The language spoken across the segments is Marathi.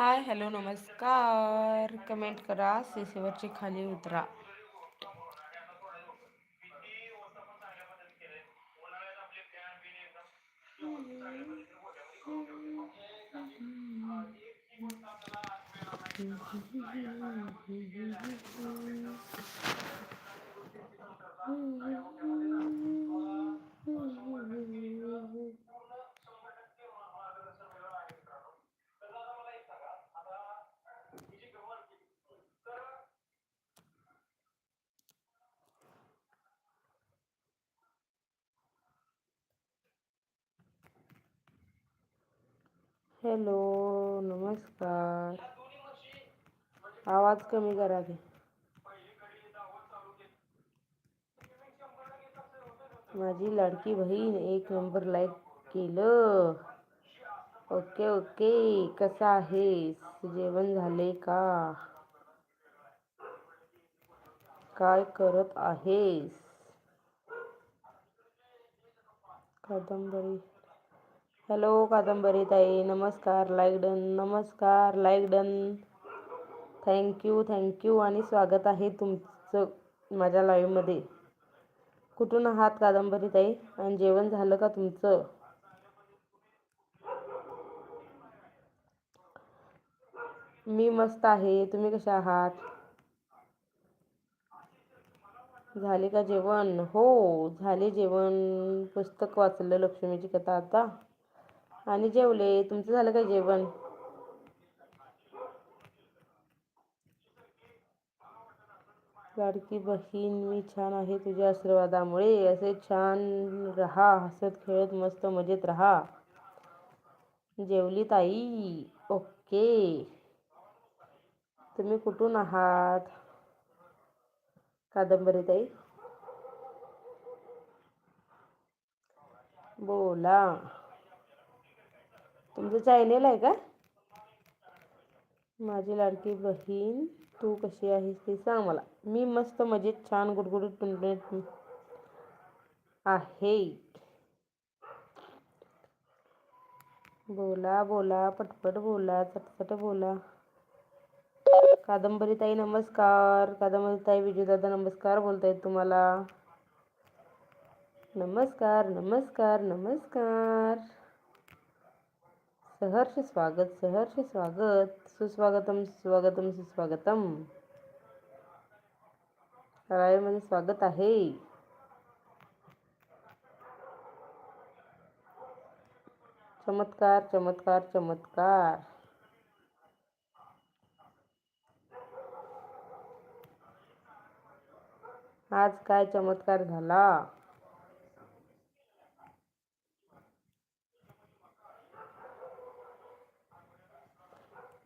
हाय हॅलो नमस्कार। कमेंट करा सीसीवरची खाली उतरा। हॅलो नमस्कार. आवाज कमी करा की माझी लाडकी बहीण एक नंबर लाईक केलं. Okay okay. कसा आहेस? जेवण झाले का? काय करत आहेस? कादंबरी. हॅलो कादंबरी ताई नमस्कार लाईक डन नमस्कार like done. Thank you thank you आणि स्वागत आहे तुमचं माझ्या लाईव्हमध्ये कुठून आहात कादंबरी ताई? आणि जेवण झालं का तुमचं? मी मस्त आहे. तुम्ही कशा आहात? झाले का जेवण? हो झाले जेवण. पुस्तक वाचलं लक्ष्मीची कथा आता. आणि जेवले. तुमचं झालं काय जेवण? लाडकी बहीण मी छान आहे तुझ्या आशीर्वादामुळे. असे छान रहा हसत खेळत मस्त मजेत राहा. जेवली ताई? ओके. तुम्ही कुठून आहात? कादंबरी ताई. बोला. तुमचं चायलेलं आहे का? माझी लाडकी बहीण तू कशी आहेस ते सांग मला. मी मस्त मजेत छान गुडगुडीत टुनटुनीत आहे. बोला बोला पटपट बोला चटपट बोला. कादंबरीताई नमस्कार. कादंबरीताई विजयदादा नमस्कार बोलतायत तुम्हाला. नमस्कार नमस्कार नमस्कार. सहर्ष स्वागत सहर्ष स्वागत सुस्वागतम स्वागतम सुस्वागतम. मध्ये स्वागत आहे. चमत्कार चमत्कार चमत्कार. आज काय चमत्कार झाला?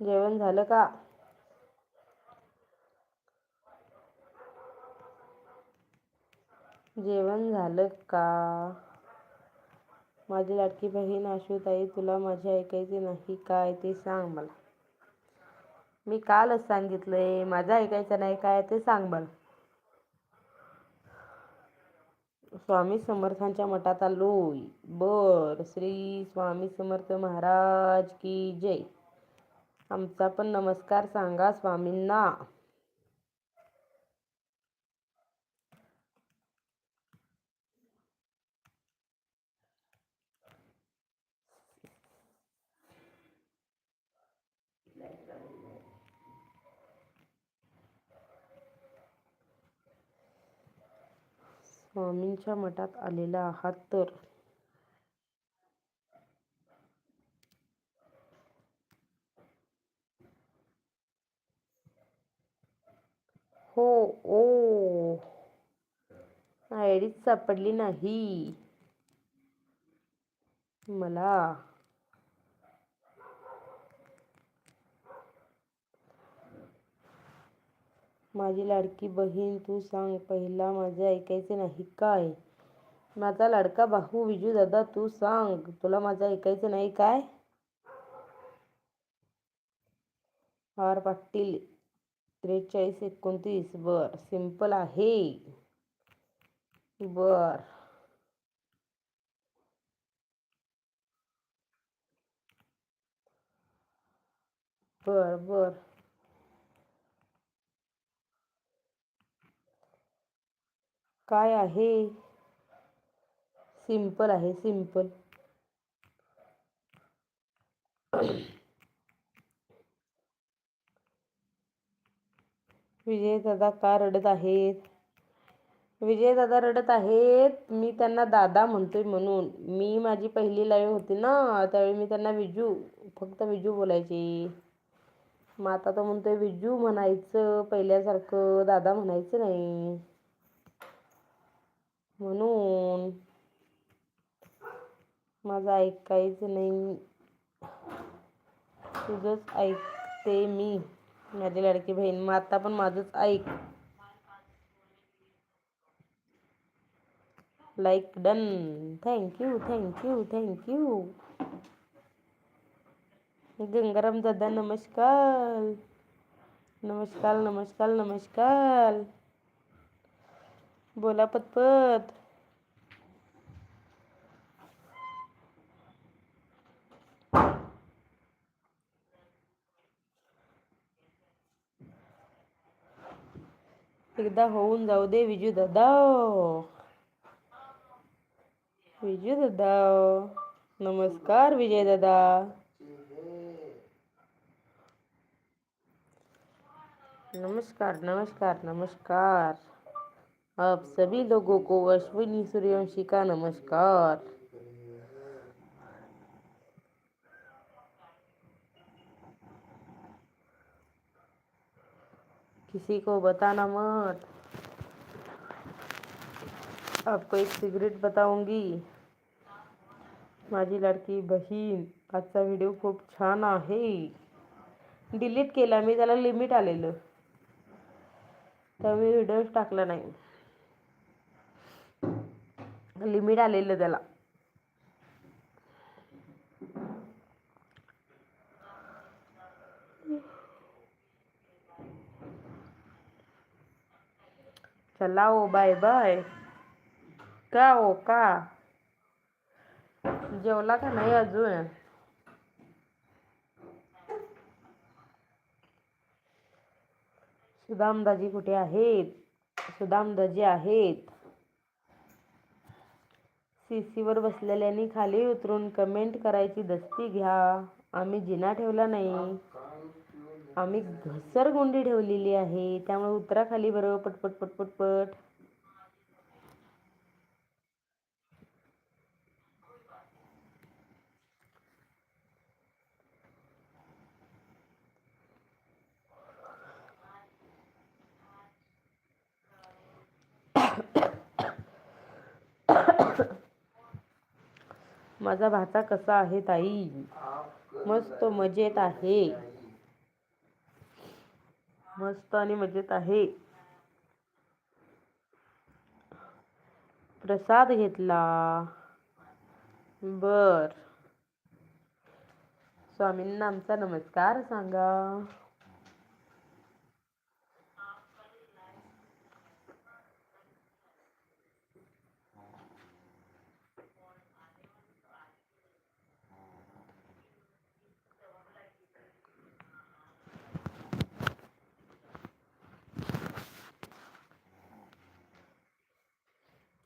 जेवण झालं का? जेवण झालं का? माझी लाडकी बहीण आशुताई तुला माझी ऐकायची नाही काय ते सांग मला. मी कालच सांगितलंय माझं ऐकायचं नाही काय ते सांग मला. स्वामी समर्थांच्या मठात आलोय. बर श्री स्वामी समर्थ महाराज की जय. आमचा पण नमस्कार सांगा स्वामींना. स्वामींच्या मठात आलेला आहात तर. हो ओ. आयडीच सापडली नाही. मला. माझी लाडकी बहीण तू सांग पहिला माझे ऐकायचे नाही काय? माझा लाडका भाऊ विजू दादा तू सांग तुला माझं ऐकायचं नाही काय? आर पाटील त्रेचाळीस एकोणतीस. बर सिंपल आहे. बर. बर बर. काय आहे? सिंपल आहे सिंपल विजयदादा का रडत आहेत? विजयदादा रडत आहेत. मी त्यांना दादा म्हणतोय म्हणून. मी माझी पहिली लाईव्ह होती ना त्यावेळी मी त्यांना विजू फक्त विजू बोलायचे. मग आता तो म्हणतोय विजू म्हणायचं पहिल्यासारखं दादा म्हणायचं नाही. म्हणून माझं ऐकायचं नाही. तुझंच ऐकते मी. माझी लाडकी बहीण. मग आता पण माझंच ऐक. Like done thank you thank you thank you Gangaram दादा नमस्कार. नमस्कार नमस्कार नमस्कार. बोला पतपत. एकदा होऊन जाऊ दे विजू दादा विजय दादा नमस्कार विजय दादा नमस्कार नमस्कार नमस्कार आप सभी लोगों को अश्विनी सूर्यवंशी का नमस्कार। किसी को बताना मत। आपको एक सिगरेट बताऊँगी। माझी लाडकी बहीण आजचा व्हिडिओ खूप छान आहे. डिलीट केला, मी त्याला लिमिट त्यामुळे व्हिडिओच टाकला नाही. लिमिट त्याला. चला ओ बाय बाय का हो का जेवला का नाही अजून सुदामदाजी कुठे आहेत सुदामदाजी आहेत सीसीवर बसलेल्यांनी खाली उतरून कमेंट करायची दस्ती घ्या. आम्ही जिना ठेवला नाही. आम्ही घसरगुंडी ठेवलेली आहे. त्यामुळे उतरा खाली पटपट पटपट पट. माझा भाचा कसा आहे ताई? मस्त मजेत आहे. मस्त आणि मजेत आहे. प्रसाद घेतला. बर. स्वामींना आमचा नमस्कार सांगा.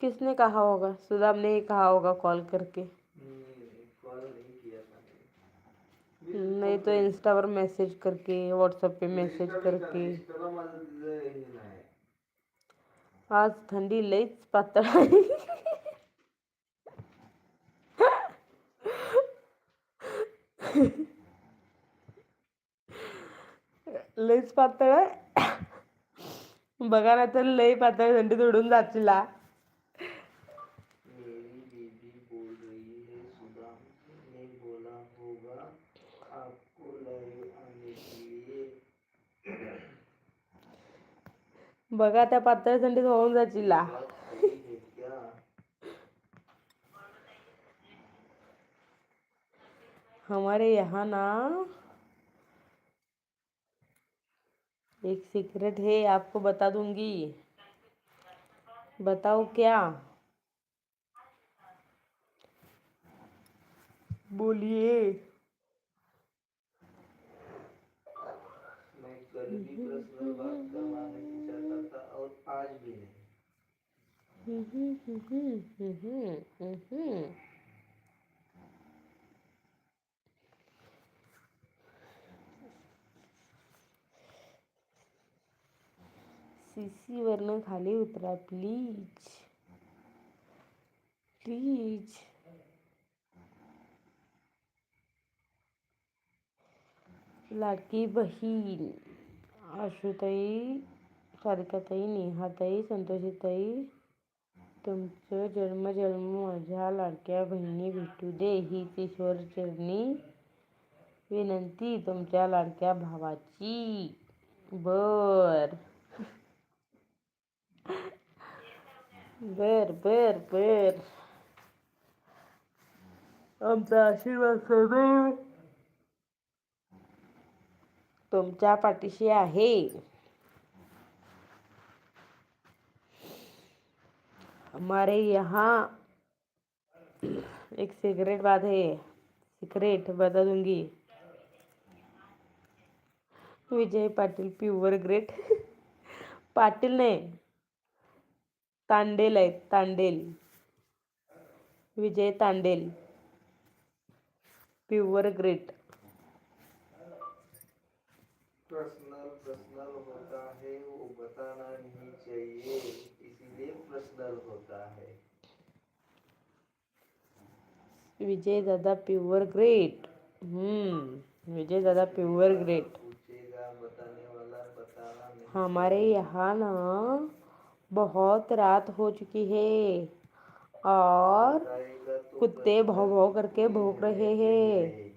किसने कहा होगा? सुदाम ने ही कहा होगा कॉल करके। नहीं तो इंस्टा पर मैसेज करके व्हाट्सएप पे मैसेज करके। आज थंडी लईच पातळ आहे लईच पातळ आहे बघा ना तर लई पातळ थंडी उडून जातील. बघा त्या पातळ थंडीत होऊन हमारे यहाँ ना एक सीक्रेट है, आपको बता दूँगी। बताओ क्या? बोलिए। कल आज भी नहीं सीसी वरनं खाली उतरा प्लीज प्लीज लाडकी बहीण आशुताई. सारिकाताई नेहाताई संतोषीताई तुमचं जन्म माझ्या लाडक्या बहिणी भेटू दे. हीच ईश्वरचरणी विनंती तुमच्या लाडक्या भावाची. बर. बर बर बर. आमचा आशीर्वाद सदैव तुमच्या पाठीशी आहे. हमारे यहाँ एक सिगरेट बात है। सिगरेट बता दूँगी। विजय पाटील प्युअर ग्रेट पाटील नाही तांडेल आहेत Tandel. Vijay Tandel. Pure great personal personal होता है, वो बताना नहीं चाहिए। होता है। विजय दादा प्युअर ग्रेट। हम्म विजय दादा प्युअर ग्रेट हमारे यहाँ ना बहुत रात हो चुकी है और तो कुत्ते भौ भौ करके भौंक रहे हैं।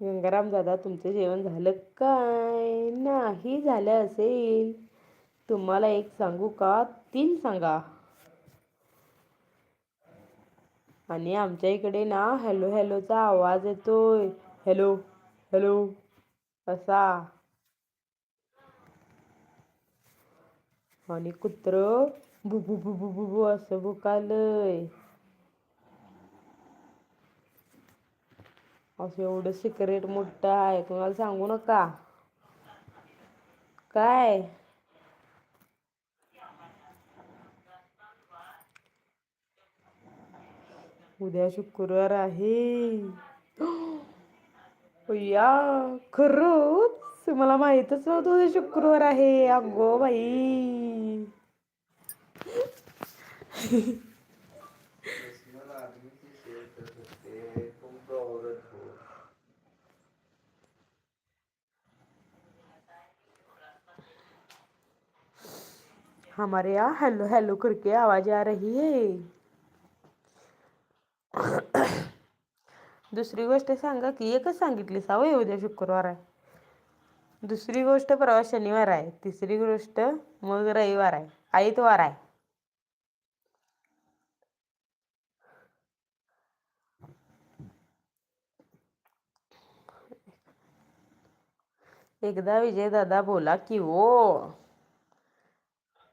गंगाराम दादा तुमचं जेवण झालं काय? नाही झालं असेल। तुम्हाला एक सांगू का? तीन सांगा. आणि आमच्या इकडे ना हॅलो हॅलोचा आवाज येतोय. हॅलो हॅलो असा. आणि कुत्र बुबू बुबू बुबू असं भुकालय. असं एवढं सिक्रेट मोठं आहे. कोणाला सांगू नका. काय? उद्या शुक्रवार आहे. या खरंच? मला माहीतच नव्हतं उद्या शुक्रवार आहे. अगो बाई. हमारे यहाँ हेलो हेलो करके आवाज़ आ रही है. दुसरी गोष्ट सांगा की एकच सांगितली सावय उद्या शुक्रवार आहे. दुसरी गोष्ट परवा शनिवार आहे. तिसरी गोष्ट मग रविवार आहे. आईतवार आहे. एकदा विजय दादा बोला की ओ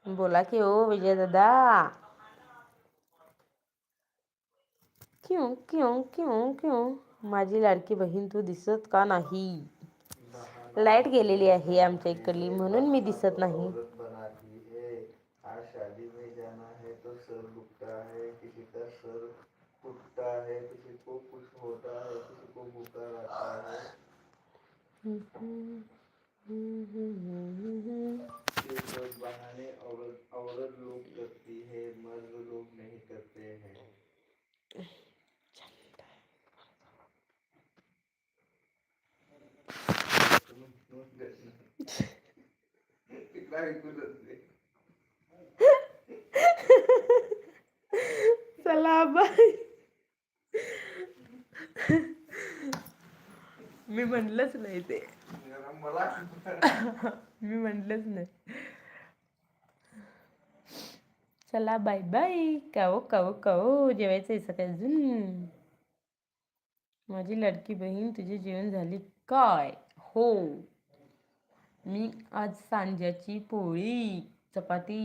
बोला की ओ विजयदादा दादा क्यों क्यों क्यों क्यों? माझी लाडकी बहीण तू दिसत का नाही? लाइट गेलेली आहे आमच्या इकडली म्हणून मी दिसत नाही. औरत बनाती है आज शादी में जाना है तो सर दुखता है किसी का सर फूटता है किसी को कुछ होता है किसी को बुखार आता है ये सब बहाने औरत औरत लोग करती है मर्द लोग नहीं करते हैं चला बाय मी म्हणलंच नाही ते. मी म्हणलंच नाही. चला बाय बाय काओ काओ काओ. जेवायचं आहे सकाळी अजून. माझी लडकी बहीण तुझे जेवण झाली काय? हो. मी आज सांज्याची पोळी चपाती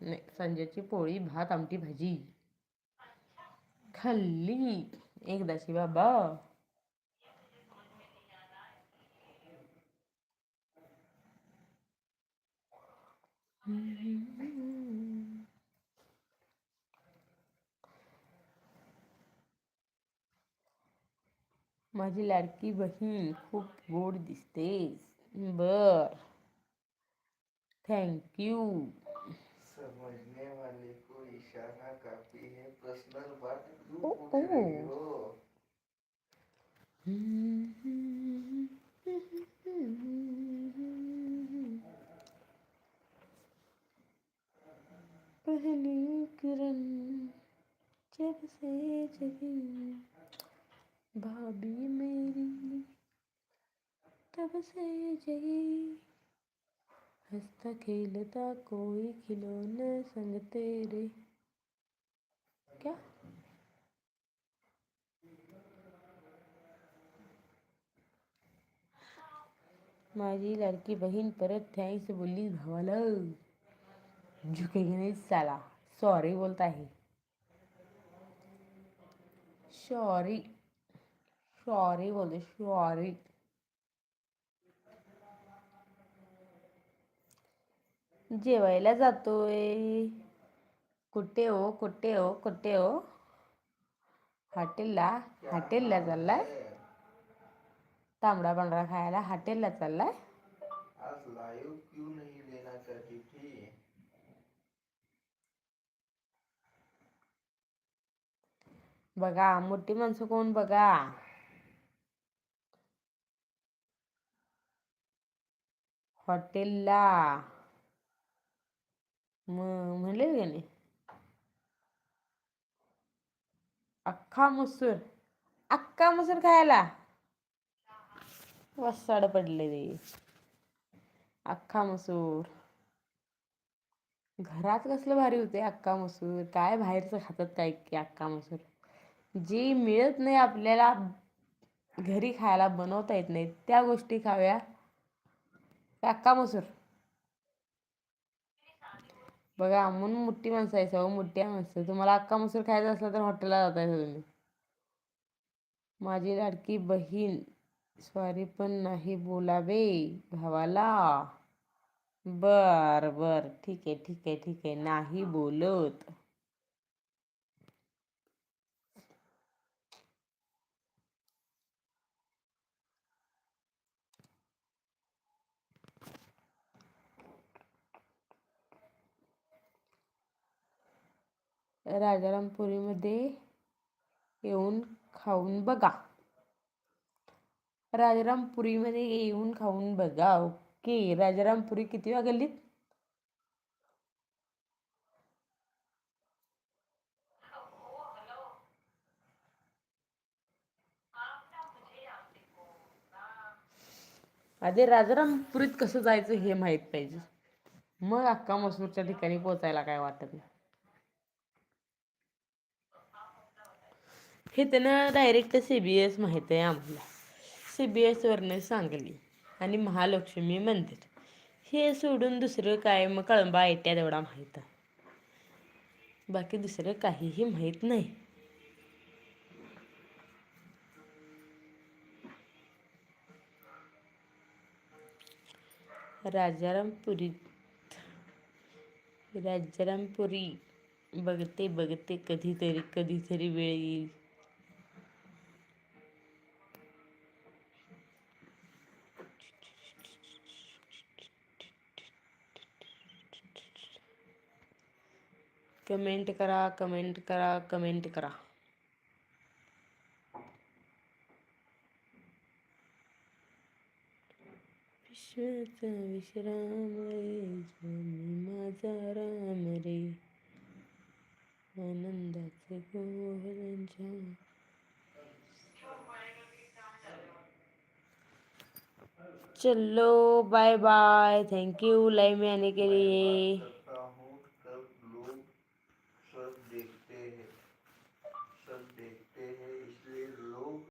नाही सांज्याची पोळी भात आमटी भाजी. खाल्ली. एकदाशी बाबा. माझी लाडकी बहीण खूप गोड दिसतेस. बर. थँक्यू समझने वाले को इशारा काफी है पर्सनल बात क्यों ओ, पूछ रही ओ। हो. पहली किरण जब से जगी भाभी मेरी तब से जगी हंसता खेलता कोई खिलौने संग तेरे। क्या? माझी लाडकी बहीण परत थँक्स बोलली, भावाला झुकेगी नाही साला सॉरी बोलत आहे सॉरी सॉरी बोलते सॉरी जेवायला जातोय. कुठे हो? कुठे हो? कुठे हो? हॉटेलला? हॉटेलला चाललाय? तांबडा पांढरा खायला हॉटेलला चाललाय? बघा मोठी माणसं कोण बघा? हॉटेलला. मग म्हणले गेले अख्खा मसूर अख्खा मसूर खायला वसाड पडले ते अख्खा मसूर घरात कसलं भारी होते अख्खा मसूर काय बाहेरचं खातात काय की अख्खा मसूर जी मिळत नाही आपल्याला घरी खायला बनवता येत नाही त्या गोष्टी खाव्या अख्खा मसूर बघा म्हणून मोठी माणसं आहे सगळं मोठी माणसं. तुम्हाला अक्का मसूर खायचा असला तर हॉटेलला जाताय तुम्ही. माझी लाडकी बहीण. सॉरी पण नाही बोलावे भावाला. बर बर. ठीक आहे ठीक आहे ठीक आहे. नाही बोलत. राजारामपुरीमध्ये येऊन खाऊन बघा. राजारामपुरीमध्ये येऊन खाऊन बघा ओके. राजारामपुरी किती गल्लीत आधी राजारामपुरीत कसं जायचं हे माहीत पाहिजे. मग अक्का मसूरच्या ठिकाणी पोचायला काय वाटत नाही. हे त्यांना डायरेक्ट सी बी एस माहीत आहे आम्हाला. सी बी एसवरनं सांगली आणि महालक्ष्मी मंदिर. हे सोडून दुसरं काय? मग कळंबा आयट्या तेवढा माहीत. आहे बाकी दुसरं काहीही माहीत नाही. राजारामपुरीत राजारामपुरी बघते बघते कधीतरी कधीतरी वेळ येईल. कमेंट करा कमेंट करा कमेंट करा. विश्वाचा विश्राम रे स्वामी माझा राम रे. आनंदाचे गोहरांच्या. चलो bye bye thank you live में आने के लिए